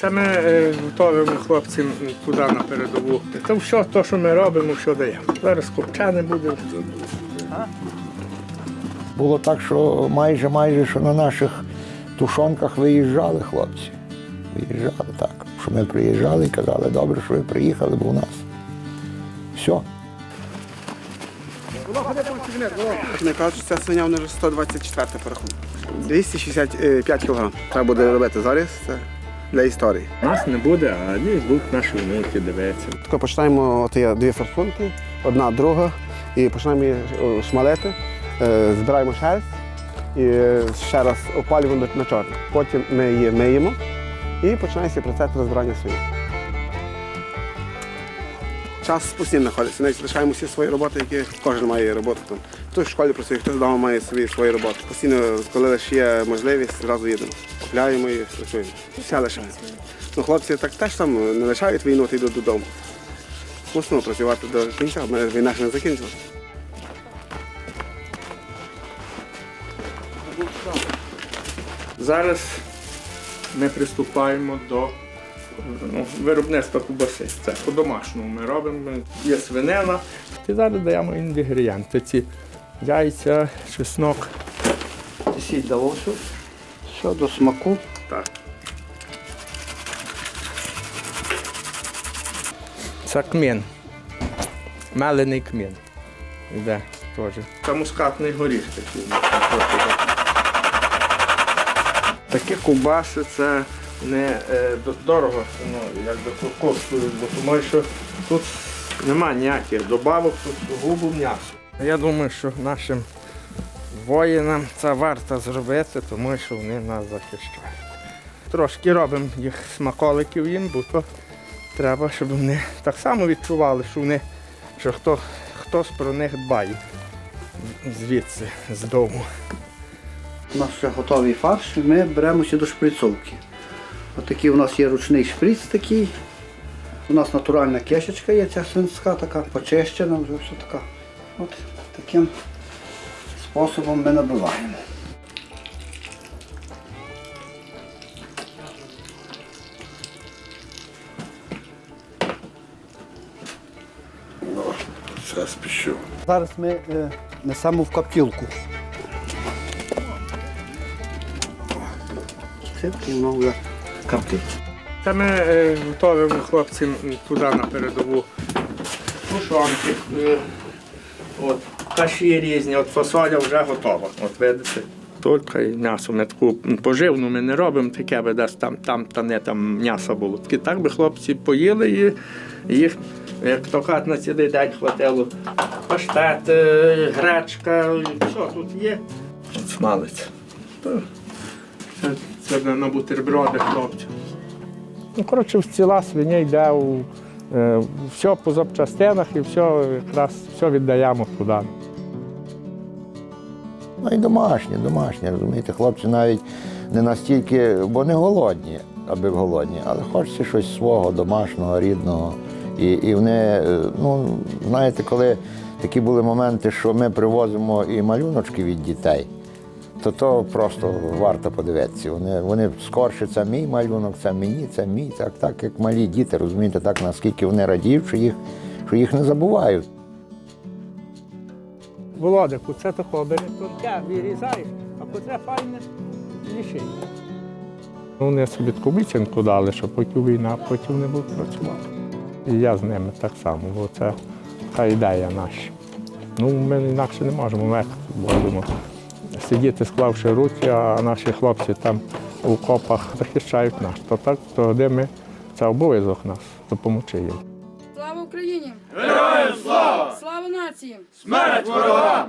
Це ми е, готуємо хлопцям туди на передову. Це все, те, що ми робимо, все даємо. Зараз копчане буде. Було так, що майже майже що на наших тушонках виїжджали хлопці. Виїжджали так. Що ми приїжджали і казали, добре, що ви приїхали, бо у нас все. Не кажуть, що ця свиня вже 124 по рахунку. 265 кг. Треба буде робити зараз. Це для історії. Нас не буде, а ні, будуть наші внуки дивитися. Тако починаємо, от є дві форсунки, одна, друга, і починаємо її шмалити, е, збираємо шерсть і е, ще раз опалюємо на чорно. Потім ми її миємо і починається процес розбирання свині. Час постійно знаходиться. Ми лишаємо всі свої роботи, які кожен має роботу. Там. Хтось в школі працює, хтось вдома має свої, свої роботи. Постійно, коли лише є можливість, зразу їдемо. Купляємо і працюємо. Все лишається. Ну, хлопці так теж там не лишають війну, та йдуть додому. Мусимо працювати до кінця, ми- війна ще не закінчилася. Зараз ми приступаємо до ну, виробництва кубаси. Це по-домашньому ми робимо. Є свинина. І зараз даємо інгредієнти. Ці яйця, чеснок. Сіль далося. Все до смаку. Так. Це кмін. Мелений кмін. Іде теж. Це мускатний горіх такий. Такі ковбаси це не е, дорого, ну, якби ко- коштують, бо тому що тут немає ніяких добавок, тут сугубо м'ясо. Я думаю, що нашим воїнам це варто зробити, тому що вони нас захищають. Трошки робимо їх смаколиків їм, бо то треба, щоб вони так само відчували, що вони, що хто, хтось про них дбає звідси, з дому. У нас вже готовий фарш, і ми беремося до шприцовки. Отакий у нас є ручний шприц такий. У нас натуральна кишечка є, ця свинська така, почищена, вже все така. От таким способом ми набиваємо. Все спішу. Зараз ми е, несемо в коптілку. Це вже коптить. Та ми е, готуємо хлопцям туди на передову тушонки. Е, от, каші різні, от фасоля вже готова. От видите. Тільки і м'ясо. Ми таку поживну ми не робимо, таке би десь там, там та не там м'ясо було. І так би хлопці поїли і їх, як то кажуть, на цілий день хватило. Паштет, е, гречка, все тут є. От смалець. Це, на бутерброди хлопців. Ну, коротше, ціла свиня йде у е, все по запчастинах і все якраз все віддаємо туди. Ну і домашні, домашні, розумієте, хлопці навіть не настільки, бо не голодні, аби голодні, але хочеться щось свого, домашнього, рідного. І, і вони, е, ну, знаєте, коли такі були моменти, що ми привозимо і малюночки від дітей, то то просто варто подивитися. Вони, вони скорше, це мій малюнок, це мені, це мій, так, так як малі діти, розумієте, так наскільки вони радіють, що їх, що їх не забувають. Володику, це тако бери тонке, вирізаєш, а котре файне лиши. Вони собі таку обіцянку дали, що поки війна, потім вони будуть працювати. І я з ними так само, бо це така ідея наша. Ну, ми інакше не можемо, ми як будемо сидіти, склавши руки, а наші хлопці там у окопах захищають нас. То так, тоді ми, це обов'язок нас допомогти їм. Слава Україні! Героям слава! Слава нації! Смерть ворогам!